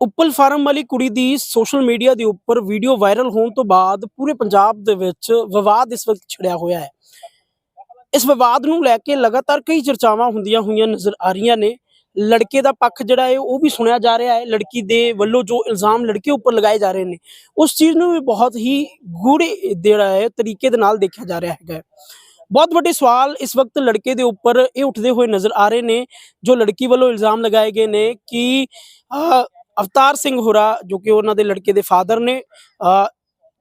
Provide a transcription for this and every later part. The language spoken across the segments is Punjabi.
ਉੱਪਲ ਫਾਰਮ ਵਾਲੀ ਕੁੜੀ ਦੀ ਸੋਸ਼ਲ ਮੀਡੀਆ ਦੇ ਉੱਪਰ ਵੀਡੀਓ ਵਾਇਰਲ ਹੋਣ ਤੋਂ ਬਾਅਦ ਪੂਰੇ ਪੰਜਾਬ ਦੇ ਵਿੱਚ ਵਿਵਾਦ ਇਸ ਵਕਤ ਛਿੜਿਆ ਹੋਇਆ ਹੈ। ਇਸ ਵਿਵਾਦ ਨੂੰ ਲੈ ਕੇ ਲਗਾਤਾਰ ਕਈ ਚਰਚਾਵਾਂ ਹੁੰਦੀਆਂ ਹੋਈਆਂ ਨਜ਼ਰ ਆ ਰਹੀਆਂ ਨੇ। ਲੜਕੇ ਦਾ ਪੱਖ ਜਿਹੜਾ ਹੈ, ਉਹ ਵੀ ਸੁਣਿਆ ਜਾ ਰਿਹਾ ਹੈ। ਲੜਕੀ ਦੇ ਵੱਲੋਂ ਜੋ ਇਲਜ਼ਾਮ ਲੜਕੇ ਉੱਪਰ ਲਗਾਏ ਜਾ ਰਹੇ ਨੇ, ਉਸ ਚੀਜ਼ ਨੂੰ ਵੀ ਬਹੁਤ ਹੀ ਗੂੜੇ ਜਿਹੜਾ ਹੈ, ਤਰੀਕੇ ਦੇ ਨਾਲ ਦੇਖਿਆ ਜਾ ਰਿਹਾ ਹੈਗਾ ਬਹੁਤ ਵੱਡੇ ਸਵਾਲ ਇਸ ਵਕਤ ਲੜਕੇ ਦੇ ਉੱਪਰ ਇਹ ਉੱਠਦੇ ਹੋਏ ਨਜ਼ਰ ਆ ਰਹੇ ਨੇ, ਜੋ ਲੜਕੀ ਵੱਲੋਂ ਇਲਜ਼ਾਮ ਲਗਾਏ ਗਏ ਨੇ ਕਿ ਅਵਤਾਰ ਸਿੰਘ ਹੋਰਾ, ਜੋ ਕਿ ਉਹਨਾਂ ਦੇ ਲੜਕੇ ਦੇ ਫਾਦਰ ਨੇ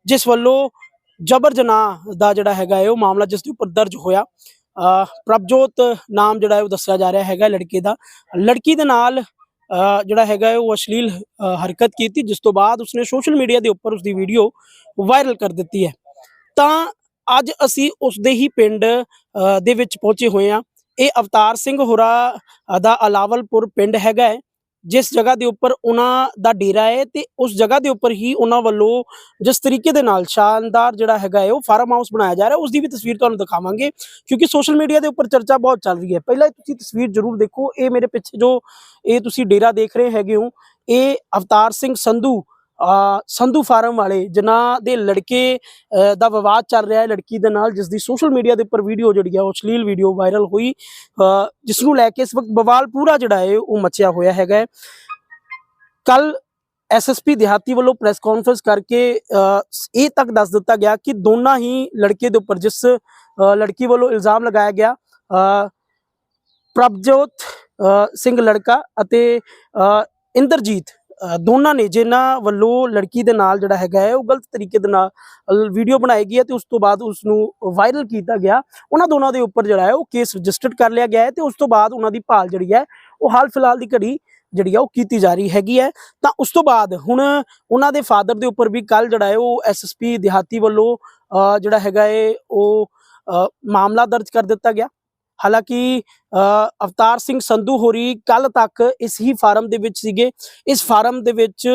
ਜਿਸ ਵੱਲੋਂ ਜਬਰ ਜਨਾਹ ਦਾ ਜਿਹੜਾ ਹੈਗਾ ਹੈ, ਉਹ ਮਾਮਲਾ ਜਿਸ ਦੇ ਉੱਪਰ ਦਰਜ ਹੋਇਆ। ਪ੍ਰਭਜੋਤ ਨਾਮ ਜਿਹੜਾ ਉਹ ਦੱਸਿਆ ਜਾ ਰਿਹਾ ਹੈਗਾ ਲੜਕੇ ਦਾ। ਲੜਕੀ ਦੇ ਨਾਲ ਜਿਹੜਾ ਹੈਗਾ ਉਹ ਅਸ਼ਲੀਲ ਹਰਕਤ ਕੀਤੀ, ਜਿਸ ਤੋਂ ਬਾਅਦ ਉਸਨੇ ਸੋਸ਼ਲ ਮੀਡੀਆ ਦੇ ਉੱਪਰ ਉਸਦੀ ਵੀਡੀਓ ਵਾਇਰਲ ਕਰ ਦਿੱਤੀ ਹੈ। ਤਾਂ ਅੱਜ ਅਸੀਂ ਉਸਦੇ ਹੀ ਪਿੰਡ ਦੇ ਵਿੱਚ ਪਹੁੰਚੇ ਹੋਏ ਹਾਂ। ਇਹ ਅਵਤਾਰ ਸਿੰਘ ਹੋਰਾ ਦਾ ਅਲਾਵਲਪੁਰ ਪਿੰਡ ਹੈਗਾ ਹੈ। ਜਿਸ ਜਗ੍ਹਾ ਦੇ ਉੱਪਰ ਉਹਨਾਂ ਦਾ ਡੇਰਾ ਹੈ ਤੇ ਉਸ ਜਗ੍ਹਾ ਦੇ ਉੱਪਰ ਹੀ ਉਹਨਾਂ ਵੱਲੋਂ ਜਿਸ ਤਰੀਕੇ ਦੇ ਨਾਲ ਸ਼ਾਨਦਾਰ ਜਿਹੜਾ ਹੈਗਾ ਹੈ ਉਹ ਫਾਰਮ ਹਾਊਸ ਬਣਾਇਆ ਜਾ ਰਿਹਾ ਉਸ ਦੀ ਵੀ ਤਸਵੀਰ ਤੁਹਾਨੂੰ ਦਿਖਾਵਾਂਗੇ ਕਿਉਂਕਿ ਸੋਸ਼ਲ ਮੀਡੀਆ ਦੇ ਉੱਪਰ ਚਰਚਾ ਬਹੁਤ ਚੱਲ ਰਹੀ ਹੈ। ਪਹਿਲਾਂ ਤੁਸੀਂ ਤਸਵੀਰ ਜ਼ਰੂਰ ਦੇਖੋ। ਇਹ ਮੇਰੇ ਪਿੱਛੇ ਜੋ ਇਹ ਤੁਸੀਂ ਡੇਰਾ ਦੇਖ ਰਹੇ ਹੈਗੇ ਹੋ, ਇਹ ਅਵਤਾਰ ਸਿੰਘ ਸੰਧੂ ਸੰਧੂ ਫਾਰਮ ਵਾਲੇ ਜਿਨ੍ਹਾਂ ਦੇ ਲੜਕੇ ਦਾ ਵਿਵਾਦ ਚੱਲ ਰਿਹਾ ਹੈ ਲੜਕੀ ਦੇ ਨਾਲ ਜਿਸ ਦੀ ਸੋਸ਼ਲ ਮੀਡੀਆ ਦੇ ਉੱਪਰ ਵੀਡੀਓ ਜਿਹੜੀ ਹੈ ਉਹ ਅਸ਼ਲੀਲ ਵੀਡੀਓ ਵਾਇਰਲ ਹੋਈ। ਅ, ਜਿਸ ਨੂੰ ਲੈ ਕੇ ਇਸ ਵਕਤ ਬਵਾਲ ਪੂਰਾ ਜਿਹੜਾ ਹੈ ਉਹ ਮਚਿਆ ਹੋਇਆ ਹੈਗਾ ਕੱਲ ਐਸਐਸਪੀ ਦਿਹਾਤੀ ਵੱਲੋਂ ਪ੍ਰੈਸ ਕਾਨਫਰੰਸ ਕਰਕੇ ਇਹ ਤੱਕ ਦੱਸ ਦਿੱਤਾ ਗਿਆ ਕਿ ਦੋਨਾਂ ਹੀ ਲੜਕੇ ਦੇ ਉੱਪਰ ਜਿਸ ਲੜਕੀ ਵੱਲੋਂ ਇਲਜ਼ਾਮ ਲਗਾਇਆ ਗਿਆ ਪ੍ਰਭਜੋਤ ਸਿੰਘ ਲੜਕਾ ਅਤੇ ਇੰਦਰਜੀਤ ਦੋਨਾਂ ਨੇ ਜਿਨ੍ਹਾਂ ਵੱਲੋਂ ਲੜਕੀ ਦੇ ਨਾਲ ਜਿਹੜਾ ਹੈਗਾ ਹੈ, ਉਹ ਗਲਤ ਤਰੀਕੇ ਦੇ ਨਾਲ ਵੀਡੀਓ ਬਣਾਈ ਗਈ ਹੈ ਤੇ ਉਸ ਤੋਂ ਬਾਅਦ ਉਸ ਨੂੰ ਵਾਇਰਲ ਕੀਤਾ ਗਿਆ। ਉਹਨਾਂ ਦੋਨਾਂ ਦੇ ਉੱਪਰ ਜਿਹੜਾ ਹੈ, ਉਹ ਕੇਸ ਰਜਿਸਟਰਡ ਕਰ ਲਿਆ ਗਿਆ ਹੈ ਤੇ ਉਸ ਤੋਂ ਬਾਅਦ ਉਹਨਾਂ ਦੀ ਭਾਲ ਜਿਹੜੀ ਹੈ, ਉਹ ਹਾਲ ਫਿਲਹਾਲ ਦੀ ਘੜੀ ਜਿਹੜੀ ਆ ਉਹ ਕੀਤੀ ਜਾ ਰਹੀ ਹੈਗੀ ਹੈ। ਤਾਂ ਉਸ ਤੋਂ ਬਾਅਦ ਹੁਣ ਉਹਨਾਂ ਦੇ ਫਾਦਰ ਦੇ ਉੱਪਰ ਵੀ ਕੱਲ ਜਿਹੜਾ ਹੈ, ਉਹ ਐਸਐਸਪੀ ਦਿਹਾਤੀ ਵੱਲੋਂ ਜਿਹੜਾ ਹੈਗਾ ਏ ਉਹ ਮਾਮਲਾ ਦਰਜ ਕਰ ਦਿੱਤਾ ਗਿਆ। ਹਾਲਾਂਕਿ ਅਵਤਾਰ ਸਿੰਘ ਸੰਧੂ ਹੋਰੀ ਕੱਲ ਤੱਕ ਇਸ ਹੀ ਫਾਰਮ ਦੇ ਵਿੱਚ ਸੀਗੇ। ਇਸ ਫਾਰਮ ਦੇ ਵਿੱਚ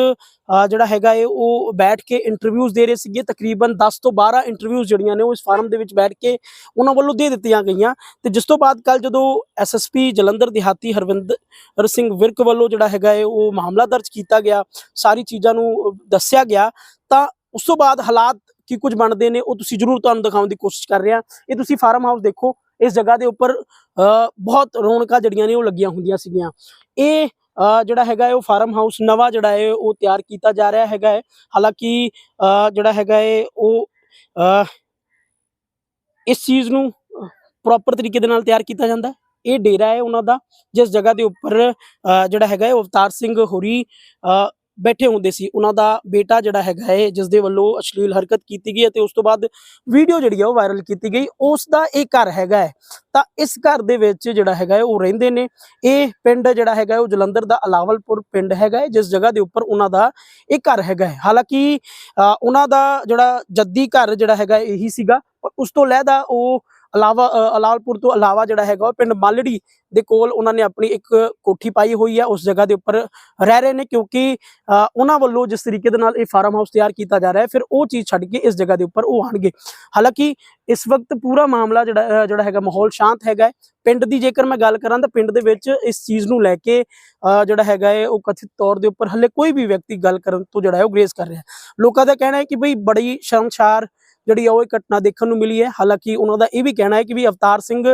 ਜਿਹੜਾ ਹੈਗਾ ਹੈ ਉਹ ਬੈਠ ਕੇ ਇੰਟਰਵਿਊਜ਼ ਦੇ ਰਹੇ ਸੀਗੇ। ਤਕਰੀਬਨ 10 ਤੋਂ 12 ਇੰਟਰਵਿਊਜ਼ ਜਿਹੜੀਆਂ ਨੇ, ਉਹ ਇਸ ਫਾਰਮ ਦੇ ਵਿੱਚ ਬੈਠ ਕੇ ਉਹਨਾਂ ਵੱਲੋਂ ਦੇ ਦਿੱਤੀਆਂ ਗਈਆਂ। ਤੇ ਜਿਸ ਤੋਂ ਬਾਅਦ ਕੱਲ ਜਦੋਂ ਐਸਐਸਪੀ ਜਲੰਧਰ ਦਿਹਾਤੀ ਹਰਵਿੰਦਰ ਸਿੰਘ ਵਿਰਕ ਵੱਲੋਂ ਜਿਹੜਾ ਹੈਗਾ ਹੈ ਉਹ ਮਾਮਲਾ ਦਰਜ ਕੀਤਾ ਗਿਆ, ਸਾਰੀ ਚੀਜ਼ਾਂ ਨੂੰ ਦੱਸਿਆ ਗਿਆ, ਤਾਂ ਉਸ ਤੋਂ ਬਾਅਦ ਹਾਲਾਤ ਕੀ ਕੁਝ ਬਣਦੇ ਨੇ, ਉਹ ਤੁਸੀਂ ਜਰੂਰ ਤੁਹਾਨੂੰ ਦਿਖਾਉਣ ਦੀ ਕੋਸ਼ਿਸ਼ ਕਰ ਰਹੇ ਹਾਂ। ਇਹ ਤੁਸੀਂ ਫਾਰਮ ਹਾਊਸ ਦੇਖੋ। ਇਸ ਜਗ੍ਹਾ ਦੇ ਉੱਪਰ ਅ, ਬਹੁਤ ਰੌਣਕਾਂ ਜਿਹੜੀਆਂ ਨੇ ਉਹ ਲੱਗੀਆਂ ਹੁੰਦੀਆਂ ਸੀਗੀਆਂ। ਇਹ ਜਿਹੜਾ ਹੈਗਾ ਉਹ ਫਾਰਮ ਹਾਊਸ ਨਵਾਂ ਜਿਹੜਾ ਹੈ ਉਹ ਤਿਆਰ ਕੀਤਾ ਜਾ ਰਿਹਾ ਹੈਗਾ ਹੈ। ਹਾਲਾਂਕਿ ਅ, ਜਿਹੜਾ ਹੈਗਾ ਹੈ ਉਹ ਅ, ਇਸ ਚੀਜ਼ ਨੂੰ ਪ੍ਰੋਪਰ ਤਰੀਕੇ ਦੇ ਨਾਲ ਤਿਆਰ ਕੀਤਾ ਜਾਂਦਾ ਹੈ। ਇਹ ਡੇਰਾ ਹੈ ਉਹਨਾਂ ਦਾ ਜਿਸ ਜਗ੍ਹਾ ਦੇ ਉੱਪਰ ਅ, ਜਿਹੜਾ ਹੈਗਾ ਹੈ ਅਵਤਾਰ ਸਿੰਘ ਹੋਰੀ ਅ, ਬੈਠੇ ਹੁੰਦੇ ਸੀ। ਉਹਨਾਂ ਦਾ ਬੇਟਾ ਜਿਹੜਾ ਹੈਗਾ ਹੈ ਜਿਸ ਦੇ ਵੱਲੋਂ ਅਸ਼ਲੀਲ ਹਰਕਤ ਕੀਤੀ ਗਈ ਅਤੇ ਉਸ ਤੋਂ ਬਾਅਦ ਵੀਡੀਓ ਜਿਹੜੀ ਹੈ ਉਹ ਵਾਇਰਲ ਕੀਤੀ ਗਈ। ਉਸ ਦਾ ਇਹ ਘਰ ਹੈਗਾ ਹੈ। ਤਾਂ ਇਸ ਘਰ ਦੇ ਵਿੱਚ ਜਿਹੜਾ ਹੈਗਾ ਹੈ ਉਹ ਰਹਿੰਦੇ ਨੇ। ਇਹ ਪਿੰਡ ਜਿਹੜਾ ਹੈਗਾ ਉਹ ਜਲੰਧਰ ਦਾ ਅਲਾਵਲਪੁਰ ਪਿੰਡ ਹੈਗਾ ਹੈ ਜਿਸ ਜਗ੍ਹਾ ਦੇ ਉੱਪਰ ਉਹਨਾਂ ਦਾ ਇਹ ਘਰ ਹੈਗਾ ਹੈ। ਹਾਲਾਂਕਿ ਅ, ਉਹਨਾਂ ਦਾ ਜਿਹੜਾ ਜੱਦੀ ਘਰ ਜਿਹੜਾ ਹੈਗਾ ਇਹੀ ਸੀਗਾ। ਪਰ ਉਸ ਤੋਂ ਲਹਿਦਾ ਉਹ ਅਲਾਵਾ ਅਲਾਲਪੁਰ ਤੋਂ ਇਲਾਵਾ ਜਿਹੜਾ ਹੈਗਾ ਉਹ ਪਿੰਡ ਮਾਲੜੀ ਦੇ ਕੋਲ ਉਹਨਾਂ ਨੇ ਆਪਣੀ ਇੱਕ ਕੋਠੀ ਪਾਈ ਹੋਈ ਹੈ, ਉਸ ਜਗ੍ਹਾ ਦੇ ਉੱਪਰ ਰਹਿ ਰਹੇ ਨੇ ਕਿਉਂਕਿ ਉਹਨਾਂ ਵੱਲੋਂ ਜਿਸ ਤਰੀਕੇ ਦੇ ਨਾਲ ਇਹ ਫਾਰਮ ਹਾਊਸ ਤਿਆਰ ਕੀਤਾ ਜਾ ਰਿਹਾ ਹੈ, ਫਿਰ ਉਹ ਚੀਜ਼ ਛੱਡ ਕੇ ਇਸ ਜਗ੍ਹਾ ਦੇ ਉੱਪਰ ਉਹ ਆਣਗੇ ਹਾਲਾਂਕਿ ਇਸ ਵਕਤ ਪੂਰਾ ਮਾਮਲਾ ਜਿਹੜਾ ਜਿਹੜਾ ਹੈਗਾ ਮਾਹੌਲ ਸ਼ਾਂਤ ਹੈਗਾ ਹੈ। ਪਿੰਡ ਦੀ ਜੇਕਰ ਮੈਂ ਗੱਲ ਕਰਾਂ ਤਾਂ ਪਿੰਡ ਦੇ ਵਿੱਚ ਇਸ ਚੀਜ਼ ਨੂੰ ਲੈ ਕੇ ਜਿਹੜਾ ਹੈਗਾ ਹੈ, ਉਹ ਕਥਿਤ ਤੌਰ ਦੇ ਉੱਪਰ ਹੱਲੇ ਕੋਈ ਵੀ ਵਿਅਕਤੀ ਗੱਲ ਕਰਨ ਤੋਂ ਜਿਹੜਾ ਹੈ ਉਹ ਗ੍ਰੇਜ਼ ਕਰ ਰਿਹਾ ਲੋਕਾਂ ਦਾ ਕਹਿਣਾ ਹੈ ਕਿ ਬਈ ਬੜੀ ਸ਼ਰਮਸ਼ਾਰ ਜਿਹੜੀ ਆ ਉਹ ਇਹ ਘਟਨਾ ਦੇਖਣ ਨੂੰ ਮਿਲੀ ਹੈ। ਹਾਲਾਂਕਿ ਉਹਨਾਂ ਦਾ ਇਹ ਵੀ ਕਹਿਣਾ ਹੈ ਕਿ ਵੀ ਅਵਤਾਰ ਸਿੰਘ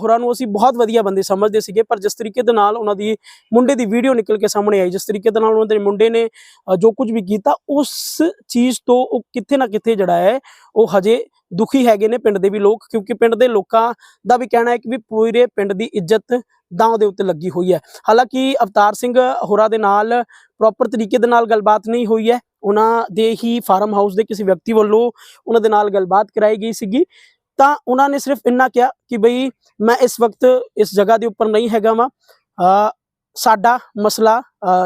ਹੋਰਾਂ ਨੂੰ ਅਸੀਂ ਬਹੁਤ ਵਧੀਆ ਬੰਦੇ ਸਮਝਦੇ ਸੀਗੇ, ਪਰ ਜਿਸ ਤਰੀਕੇ ਦੇ ਨਾਲ ਉਹਨਾਂ ਦੀ ਮੁੰਡੇ ਦੀ ਵੀਡੀਓ ਨਿਕਲ ਕੇ ਸਾਹਮਣੇ ਆਈ, ਜਿਸ ਤਰੀਕੇ ਦੇ ਨਾਲ ਉਹਨਾਂ ਦੇ ਮੁੰਡੇ ਨੇ ਜੋ ਕੁਝ ਵੀ ਕੀਤਾ, ਉਸ ਚੀਜ਼ ਤੋਂ ਉਹ ਕਿੱਥੇ ਨਾ ਕਿੱਥੇ ਜਿਹੜਾ ਹੈ, ਉਹ ਹਜੇ ਦੁਖੀ ਹੈਗੇ ਨੇ ਪਿੰਡ ਦੇ ਵੀ ਲੋਕ, ਕਿਉਂਕਿ ਪਿੰਡ ਦੇ ਲੋਕਾਂ ਦਾ ਵੀ ਕਹਿਣਾ ਹੈ ਕਿ ਵੀ ਪੂਰੇ ਪਿੰਡ ਦੀ ਇੱਜ਼ਤ ਦਾਅ ਦੇ ਉੱਤੇ ਲੱਗੀ ਹੋਈ ਹੈ। ਹਾਲਾਂਕਿ ਅਵਤਾਰ ਸਿੰਘ ਹੋਰਾਂ ਦੇ ਨਾਲ ਪ੍ਰੋਪਰ ਤਰੀਕੇ ਦੇ ਨਾਲ ਗੱਲਬਾਤ ਨਹੀਂ ਹੋਈ ਹੈ। ਉਹਨਾਂ ਦੇ ਹੀ ਫਾਰਮ ਹਾਊਸ ਦੇ ਕਿਸੇ ਵਿਅਕਤੀ ਵੱਲੋਂ ਉਹਨਾਂ ਦੇ ਨਾਲ ਗੱਲਬਾਤ ਕਰਾਈ ਗਈ ਸੀਗੀ। ਤਾਂ ਉਹਨਾਂ ਨੇ ਸਿਰਫ ਇੰਨਾ ਕਿਹਾ ਕਿ ਬਈ ਮੈਂ ਇਸ ਵਕਤ ਇਸ ਜਗ੍ਹਾ ਦੇ ਉੱਪਰ ਨਹੀਂ ਹੈਗਾ ਵਾਂ। ਸਾਡਾ ਮਸਲਾ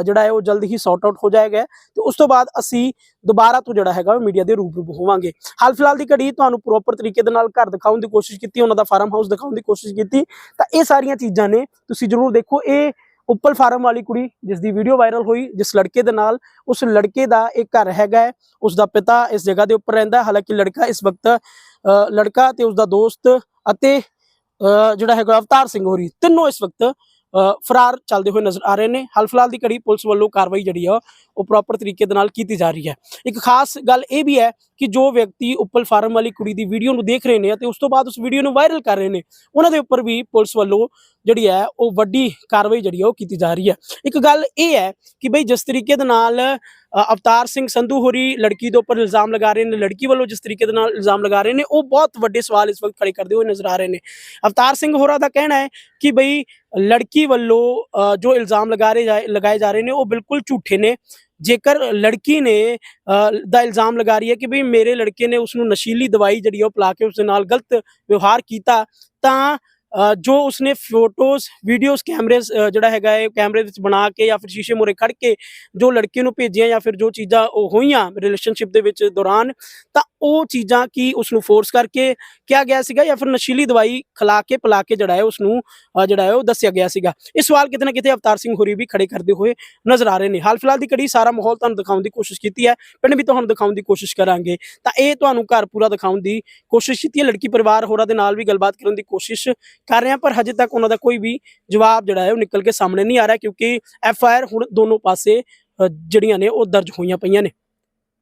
ਜਿਹੜਾ ਹੈ ਉਹ ਜਲਦ ਹੀ ਸੌਰਟ ਆਊਟ ਹੋ ਜਾਏਗਾ ਤੇ ਉਸ ਤੋਂ ਬਾਅਦ ਅਸੀਂ ਦੁਬਾਰਾ ਤੋਂ ਜਿਹੜਾ ਹੈਗਾ ਉਹ ਮੀਡੀਆ ਦੇ ਰੂਬਰੂ ਹੋਵਾਂਗੇ। ਹਾਲ ਫਿਲਹਾਲ ਦੀ ਘੜੀ ਤੁਹਾਨੂੰ ਪ੍ਰੋਪਰ ਤਰੀਕੇ ਦੇ ਨਾਲ ਘਰ ਦਿਖਾਉਣ ਦੀ ਕੋਸ਼ਿਸ਼ ਕੀਤੀ, ਉਹਨਾਂ ਦਾ ਫਾਰਮ ਹਾਊਸ ਦਿਖਾਉਣ ਦੀ ਕੋਸ਼ਿਸ਼ ਕੀਤੀ। ਤਾਂ ਇਹ ਸਾਰੀਆਂ ਚੀਜ਼ਾਂ ਨੇ, ਤੁਸੀਂ ਜਰੂਰ ਦੇਖੋ, ਇਹ ਉੱਪਲ ਫਾਰਮ ਵਾਲੀ ਕੁੜੀ ਜਿਸ ਦੀ ਵੀਡੀਓ ਵਾਇਰਲ ਹੋਈ, ਜਿਸ ਲੜਕੇ ਦੇ ਨਾਲ ਉਸ ਲੜਕੇ ਦਾ ਇੱਕ ਘਰ ਹੈਗਾ ਹੈ ਉਸ ਦਾ ਪਿਤਾ ਇਸ ਜਗ੍ਹਾ ਦੇ ਉੱਪਰ ਰਹਿੰਦਾ ਹਾਲਾਂਕਿ ਲੜਕਾ ਇਸ ਵਕਤ ਲੜਕਾ ਤੇ ਉਸ ਦਾ ਦੋਸਤ ਅਤੇ ਜਿਹੜਾ ਹੈਗਾ ਅਵਤਾਰ ਸਿੰਘ ਹੋਰੀ, ਤਿੰਨੋਂ ਇਸ ਵਕਤ ਫਰਾਰ ਚੱਲਦੇ ਹੋਏ ਨਜ਼ਰ ਆ ਰਹੇ ਨੇ। ਹਾਲ ਫਿਲਹਾਲ ਦੀ ਘੜੀ ਪੁਲਿਸ ਵੱਲੋਂ ਕਾਰਵਾਈ ਜਿਹੜੀ ਆ, ਉਹ ਪ੍ਰੋਪਰ ਤਰੀਕੇ ਦੇ ਨਾਲ ਕੀਤੀ ਜਾ ਰਹੀ ਹੈ। ਇੱਕ ਖਾਸ ਗੱਲ ਇਹ ਵੀ ਹੈ ਕਿ ਜੋ ਵਿਅਕਤੀ ਉੱਪਲ ਫਾਰਮ ਵਾਲੀ ਕੁੜੀ ਦੀ ਵੀਡੀਓ ਨੂੰ ਦੇਖ ਰਹੇ ਨੇ ਅਤੇ ਉਸ ਤੋਂ ਬਾਅਦ ਉਸ ਵੀਡੀਓ ਨੂੰ ਵਾਇਰਲ ਕਰ ਰਹੇ ਨੇ, ਉਹਨਾਂ ਦੇ ਉੱਪਰ ਵੀ ਪੁਲਿਸ ਵੱਲੋਂ ਜਿਹੜੀ ਹੈ ਉਹ ਵੱਡੀ ਕਾਰਵਾਈ ਜਿਹੜੀ ਹੈ ਉਹ ਕੀਤੀ ਜਾ ਰਹੀ ਹੈ। ਇੱਕ ਗੱਲ ਇਹ ਹੈ ਕਿ ਬਈ ਜਿਸ ਤਰੀਕੇ ਦੇ ਨਾਲ ਅਵਤਾਰ ਸਿੰਘ ਸੰਧੂ ਹੋਰੀ ਲੜਕੀ ਦੇ ਉੱਪਰ ਇਲਜ਼ਾਮ ਲਗਾ ਰਹੇ ਨੇ, ਲੜਕੀ ਵੱਲੋਂ ਜਿਸ ਤਰੀਕੇ ਦੇ ਨਾਲ ਇਲਜ਼ਾਮ ਲਗਾ ਰਹੇ ਨੇ, ਉਹ ਬਹੁਤ ਵੱਡੇ ਸਵਾਲ ਇਸ ਵਕਤ ਖੜੇ ਕਰਦੇ ਹੋਏ ਨਜ਼ਰ ਆ ਰਹੇ ਨੇ। ਅਵਤਾਰ ਸਿੰਘ ਹੋਰਾਂ ਦਾ ਕਹਿਣਾ ਹੈ ਕਿ ਬਈ ਲੜਕੀ ਵੱਲੋਂ ਜੋ ਇਲਜ਼ਾਮ ਲਗਾ ਰਹੇ ਜਾ- ਲਗਾਏ ਜਾ ਰਹੇ ਨੇ, ਉਹ ਬਿਲਕੁਲ ਝੂਠੇ ਨੇ ਜੇਕਰ ਲੜਕੀ ਨੇ ਅ, ਦਾ ਇਲਜ਼ਾਮ ਲਗਾ ਰਹੀ ਹੈ ਕਿ ਬਈ ਮੇਰੇ ਲੜਕੇ ਨੇ ਉਸ ਨੂੰ ਨਸ਼ੀਲੀ ਦਵਾਈ ਜਿਹੜੀ ਆ ਉਹ ਪਿਲਾ ਕੇ ਉਸ ਦੇ ਨਾਲ ਗਲਤ ਵਿਵਹਾਰ ਕੀਤਾ ਤਾਂ ਜੋ ਉਸਨੇ ਫੋਟੋਜ਼, ਵੀਡੀਓਜ਼, ਕੈਮਰੇਜ਼ ਜਿਹੜਾ ਹੈਗਾ ਹੈ, ਕੈਮਰੇ ਵਿੱਚ ਬਣਾ ਕੇ ਜਾਂ ਫਿਰ ਸ਼ੀਸ਼ੇ ਮੂਹਰੇ ਖੜ ਕੇ ਜੋ ਲੜਕੇ ਨੂੰ ਭੇਜੀਆਂ ਜਾਂ ਫਿਰ ਜੋ ਚੀਜ਼ਾਂ ਉਹ ਹੋਈਆਂ ਰਿਲੇਸ਼ਨਸ਼ਿਪ ਦੇ ਵਿੱਚ ਦੌਰਾਨ, ਤਾਂ ਉਹ ਚੀਜ਼ਾਂ ਕੀ ਉਸ ਨੂੰ ਫੋਰਸ ਕਰਕੇ ਕਿਹਾ ਗਿਆ ਸੀਗਾ ਜਾਂ ਫਿਰ ਨਸ਼ੀਲੀ ਦਵਾਈ ਖਿਲਾ ਕੇ, ਪਿਲਾ ਕੇ ਜਿਹੜਾ ਹੈ ਉਸ ਨੂੰ ਜਿਹੜਾ ਹੈ ਉਹ ਦੱਸਿਆ ਗਿਆ ਸੀਗਾ। ਇਹ ਸਵਾਲ ਕਿਤੇ ਨਾ ਕਿਤੇ ਅਵਤਾਰ ਸਿੰਘ ਹੋਰੀ ਵੀ ਖੜੇ ਕਰਦੇ ਹੋਏ ਨਜ਼ਰ ਆ ਰਹੇ ਨੇ। ਹਾਲ ਫਿਲਹਾਲ ਦੀ ਕੜੀ ਸਾਰਾ ਮਾਹੌਲ ਤੁਹਾਨੂੰ ਦਿਖਾਉਣ ਦੀ ਕੋਸ਼ਿਸ਼ ਕੀਤੀ ਹੈ। ਪਿੰਡ ਵੀ ਤੁਹਾਨੂੰ ਦਿਖਾਉਣ ਦੀ ਕੋਸ਼ਿਸ਼ ਕਰਾਂਗੇ। ਤਾਂ ਇਹ ਤੁਹਾਨੂੰ ਘਰ ਪੂਰਾ ਦਿਖਾਉਣ ਦੀ ਕੋਸ਼ਿਸ਼ ਕੀਤੀ ਹੈ। ਲੜਕੀ ਪਰਿਵਾਰ ਹੋਰਾਂ ਦੇ ਨਾਲ ਵੀ ਗੱਲਬਾਤ ਕਰਨ ਦੀ ਕੋਸ਼ਿਸ਼ ਕਰ ਰਹੇ ਹਾਂ ਪਰ ਹਜੇ ਤੱਕ ਉਹਨਾਂ ਦਾ ਕੋਈ ਵੀ ਜਵਾਬ ਜਿਹੜਾ ਹੈ ਉਹ ਨਿਕਲ ਕੇ ਸਾਹਮਣੇ ਨਹੀਂ ਆ ਰਿਹਾ, ਕਿਉਂਕਿ ਐਫ ਆਈ ਆਰ ਹੁਣ ਦੋਨੋਂ ਪਾਸੇ ਜਿਹੜੀਆਂ ਨੇ ਉਹ ਦਰਜ ਹੋਈਆਂ ਪਈਆਂ ਨੇ।